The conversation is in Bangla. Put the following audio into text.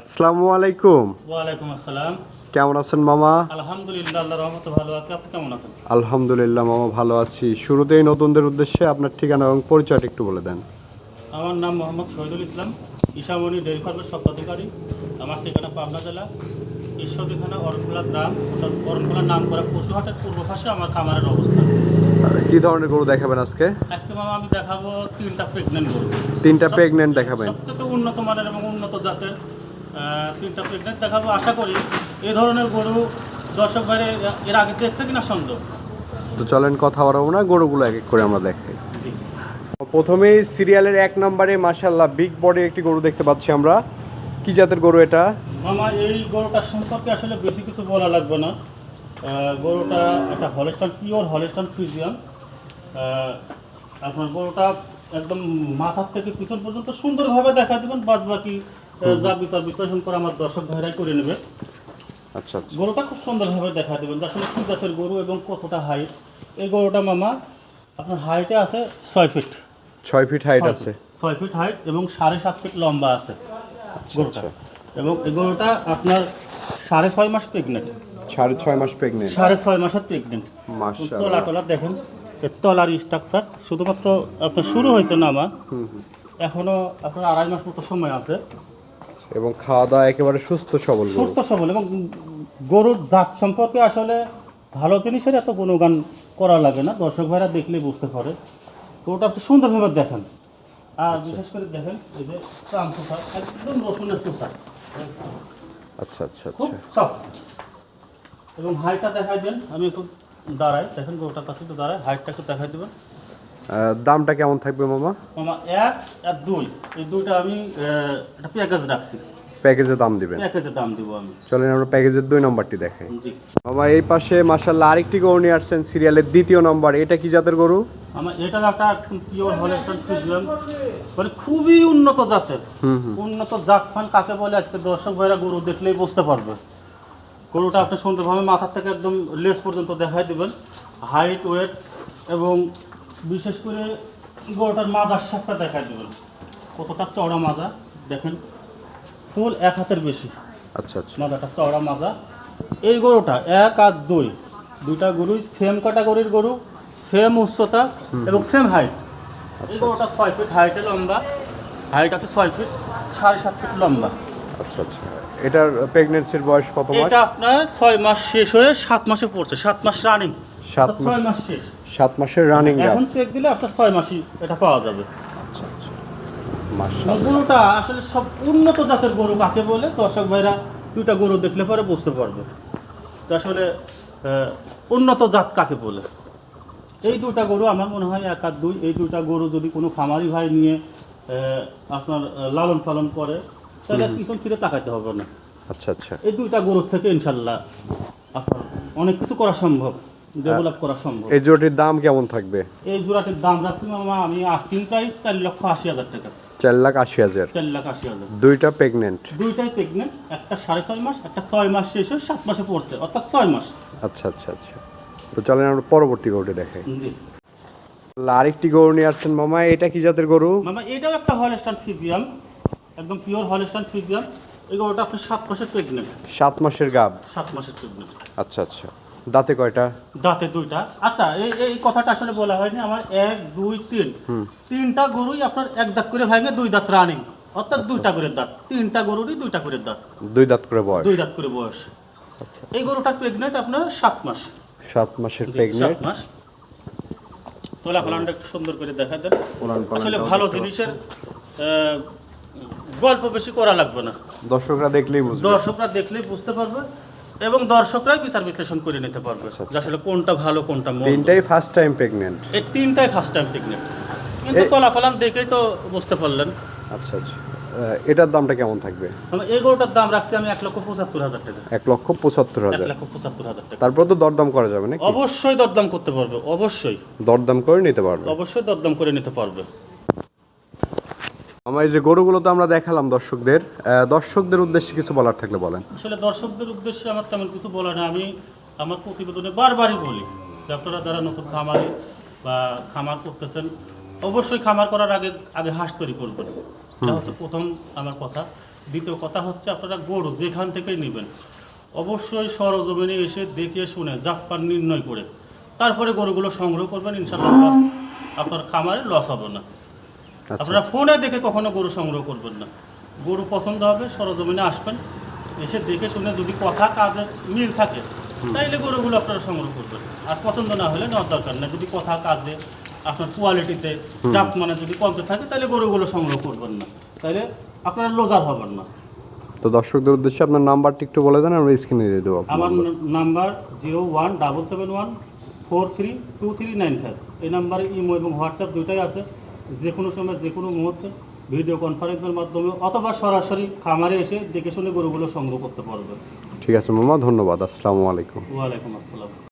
আসসালামু আলাইকুম। ওয়ালাইকুম আসসালাম। কেমন আছেন মামা? আলহামদুলিল্লাহ আল্লাহ রহমতে ভালো আছি। আপনি কেমন আছেন? আলহামদুলিল্লাহ মামা ভালো আছি। শুরুতেই নতুনদের উদ্দেশ্যে আপনার ঠিকানা এবং পরিচয়টা একটু বলে দেন। আমার নাম মোহাম্মদ শহীদুল ইসলাম ঈশামণি ডেয়ারি ফার্মের স্বত্বাধিকারী। আমার ঠিকানা পাবনা জেলা ঈশ্বরদী থানা অরণখোলা গ্রাম। অর্থাৎ অরণখোলার নাম করা পশুহাটের পূর্ব পাশে আমার খামারের অবস্থান। কি ধরনের গরু দেখাবেন আজকে? আজকে মামা আমি দেখাবো তিনটা প্রেগনেন্ট গরু। তিনটা প্রেগনেন্ট দেখাবেন। সবচেয়ে উন্নত মানের এবং উন্নত জাতের তিনটা প্রেগনেন্ট দেখাবো আশা করি এই ধরনের গরু দর্শক ভাইরে এর আগে দেখছে কিনা সন্দেহ। তো চলেন কথা বাড়াবো না গরুগুলো এক এক করে আমরা দেখাই। প্রথমেই সিরিয়ালের এক নম্বরে মাশাল্লাহ বিগ বডি একটি গরু দেখতে পাচ্ছি আমরা। কি জাতের গরু এটা? মামা এই গরুটার সম্পর্কে আসলে বেশি কিছু বলা লাগবে না। গরুটা একটা হলেস্টান পিওর হলেস্টান ফ্রিজিয়াম আপনার গরুটা একদম মাথার থেকে পিছন পর্যন্ত সুন্দরভাবে দেখা দেবেন বাদ বাকি যা বিচার বিশ্লেষণ করে আমার দর্শক ভাইরাই করে নেবে। আচ্ছা আচ্ছা। গরুটা খুব সুন্দরভাবে দেখা দেবেন আসলে কি জাতের গরু এবং কতটা হাইট এই গরুটা মামা আপনার হাইটে আছে ছয় ফিট ছয় ফিট হাইট আছে। ছয় ফিট হাইট এবং সাড়ে সাত ফিট লম্বা আছে গরুটা। আচ্ছা। এবং এই গরুটা আপনার সাড়ে ছয় মাস প্রেগনেন্ট সাড়ে ছয় মাস প্রেগনেন্ট সাড়ে ছয় মাসের প্রেগনেন্ট তলা টলা দেখেন তলার স্ট্রাকচার শুধুমাত্র আপনার শুরু হয়েছে না আমার। এখনও আপনার আড়াই মাস মতো সময় আছে। এবং খাওয়া দাওয়া একেবারে সুস্থ সবল সুস্থ সবল এবং গরুর জাত সম্পর্কে আসলে ভালো জিনিসের এত গুণগান করা লাগে না দর্শক ভাইরা দেখলে বুঝতে পারে। তো ওটা আপনি সুন্দরভাবে দেখেন। আর বিশেষ করে দেখেন এই যে চাম সুতা একদম রসুনের সুতা আচ্ছা আচ্ছা খুব আচ্ছা। সফট। এবং হাইটটা দেখাই দেন আমি একটু দাঁড়াই। দেখেন গরুটার কাছে একটু দাঁড়াই হাইটটা একটু দেখাই দেবেন। দামটা কেমন থাকবে মামা? আমার এক আর দুই। এই দুইটা আমি একটা প্যাকেজ রাখছি। প্যাকেজে দাম দিবেন। প্যাকেজে দাম দিব আমি। চলেন আমরা প্যাকেজের দুই নম্বরটি দেখাই। জি। মামা এই পাশে মাসাল্লাহ আরেকটি গরু নিয়ে আসছেন সিরিয়ালের দ্বিতীয় নম্বর। এটা কি জাতের গরু? আমার এটা একটা পিওর হলেস্টন ফ্রিজিয়াম মানে খুবই উন্নত জাতের। উন্নত জাত ফান কাকে বলে? আজকে দর্শক ভাইরা গরু দেখলেই বুঝতে পারবে। গরুটা আপনি সুন্দরভাবে মাথার থেকে একদম লেস পর্যন্ত দেখাই দেবেন। হাইট ওয়েট এবং বিশেষ করে গরুটার মাজার সাপটা দেখাই দেবেন। কতটা চওড়া মাজা দেখেন ফুল এক হাতের বেশি। আচ্ছা আচ্ছা। মাজাটা চওড়া মাজা। এই গরুটা এক আর দুই। দুইটা গরুই সেম ক্যাটাগরির গরু সেম উচ্চতা এবং সেম হাইট এই গরুটা ছয় ফিট হাইটে লম্বা। হাইট আছে ছয় ফিট সাড়ে সাত ফিট লম্বা। আচ্ছা আচ্ছা। এটার প্রেগনেন্সির বয়স কত মাস? এটা আপনার ছয় মাস শেষ হয়ে সাত মাসে পড়ছে। সাত মাস রানিং সাত ছয় মাস শেষ। সাত মাসের রানিং এখন চেক দিলে আপনার ছয় মাসই এটা পাওয়া যাবে। আচ্ছা আচ্ছা। গরুটা আসলে সব উন্নত জাতের গরু কাকে বলে? দর্শক ভাইরা দুইটা গরু দেখলে পরে বুঝতে পারবে। তো আসলে উন্নত জাত কাকে বলে? এই দুটা গরু আমার মনে হয় এক আর দুই। এই দুটা গরু যদি কোনো খামারি ভাই নিয়ে আপনার লালন পালন করে তাহলে পিছন ফিরে তাকাইতে হবে না। আচ্ছা আচ্ছা। এই দুইটা গরুর থেকে ইনশাল্লাহ আপনার অনেক কিছু করা সম্ভব। ডেভেলপ করা সম্ভব। এই জোড়াটির দাম কেমন থাকবে? এই জোড়াটির দাম রাখছি মামা আমি আস্কিং প্রাইস চার লক্ষ আশি হাজার টাকা। চার লাখ আশি হাজার। চার লাখ আশি হাজার। দুইটা প্রেগনেন্ট দুইটাই প্রেগনেন্ট একটা সাড়ে ছয় মাস একটা ছয় মাস শেষ হয়ে সাত মাসে পড়ছে অর্থাৎ ছয় মাস। আচ্ছা আচ্ছা আচ্ছা। তো চলেন আমরা পরবর্তী গরুটি দেখাই। জি। আরেকটি গরু নিয়ে আসছেন মামা এটা কি জাতের গরু? মামা এটাও একটা হলস্টান ফিজিয়াম একদম পিওর হলস্টান ফিজিয়াম এই গরুটা আপনি সাত মাসের প্রেগনেন্ট সাত মাসের গাব সাত মাসের প্রেগনেন্ট আচ্ছা আচ্ছা। দাঁতে কয়টা? দাঁতে দুইটা। আচ্ছা এই এই কথাটা আসলে বলা হয়নি। আমার এক দুই তিন। তিনটা গরুই আপনার এক দাঁত করে ভাঙে দুই দাঁত রানিং অর্থাৎ দুইটা করে দাঁত। তিনটা গরুরই দুইটা করে দাঁত। দুই দাঁত করে বয়স। দুই দাঁত করে বয়স। আচ্ছা। এই গরুটার প্রেগনেন্ট আপনার সাত মাস। সাত মাসের প্রেগনেন্ট সাত মাস। তোলা ফলানটা সুন্দর করে দেখা দেন। আসলে ভালো জিনিসের গল্প বেশি করা লাগবে না। দর্শকরা দেখলেই বুঝবে। দর্শকরা দেখলেই বুঝতে পারবে। এবং দর্শকরাই বিচার বিশ্লেষণ করে নিতে পারবে আচ্ছা, যে আসলে কোনটা ভালো কোনটা মন্দ। তিনটাই ফার্স্ট টাইম প্রেগনেন্ট এই তিনটাই ফার্স্ট টাইম প্রেগনেন্ট কিন্তু এ- তোলা ফলান দেখেই তো বুঝতে পারলেন। আচ্ছা আচ্ছা। এটার দামটা কেমন থাকবে? এই গরুটার দাম রাখছি আমি এক লক্ষ পঁচাত্তর হাজার টাকা। এক লক্ষ পঁচাত্তর হাজার। লক্ষ পঁচাত্তর হাজার টাকা। তারপর তো দরদাম করা যাবে নাকি? অবশ্যই দরদাম করতে পারবে অবশ্যই। দরদাম করে নিতে পারবে। অবশ্যই দরদাম করে নিতে পারবে। আমার এই যে গরুগুলো তো আমরা দেখালাম দর্শকদের দর্শকদের উদ্দেশ্যে কিছু বলার থাকলে বলেন। আসলে দর্শকদের উদ্দেশ্যে আমার তেমন কিছু বলার না আমি আমার প্রতিবেদনে বারবারই বলি আপনারা যারা নতুন খামারে বা খামার করতেছেন অবশ্যই খামার করার আগে আগে হাঁস তৈরি করবেন। এটা হচ্ছে প্রথম আমার কথা। দ্বিতীয় কথা হচ্ছে আপনারা গরু যেখান থেকে নেবেন অবশ্যই সরজমিনে এসে দেখে শুনে জাতপান নির্ণয় করে তারপরে গরুগুলো সংগ্রহ করবেন। ইনশাল্লাহ আপনার খামারে লস হবে না। আপনারা ফোনে দেখে কখনো গরু সংগ্রহ করবেন না। গরু পছন্দ হবে সরজমিনে আসবেন এসে দেখে শুনে যদি কথা কাজের মিল থাকে তাইলে গরুগুলো আপনারা সংগ্রহ করবেন। আর পছন্দ না হলে নেওয়ার দরকার না যদি কথা কাজে আপনার কোয়ালিটিতে জাত মানে যদি কমতে থাকে তাহলে গরুগুলো সংগ্রহ করবেন না। তাইলে আপনারা লোজার হবেন না। তো দর্শকদের উদ্দেশ্যে আপনার নাম্বারটি একটু বলে দেন আমরা স্ক্রিনে দিয়ে দেবো আমার। Number zero one double seven one four three two three nine five. এই নাম্বারে ইমো এবং হোয়াটসঅ্যাপ দুইটাই আছে। যে কোনো সময় যে কোনো মুহূর্তে ভিডিও কনফারেন্সের মাধ্যমে অথবা সরাসরি খামারে এসে দেখে শুনে গরুগুলো সংগ্রহ করতে পারবে। ঠিক আছে মামা ধন্যবাদ। আসসালামু আলাইকুম। ওয়ালাইকুম আসসালাম।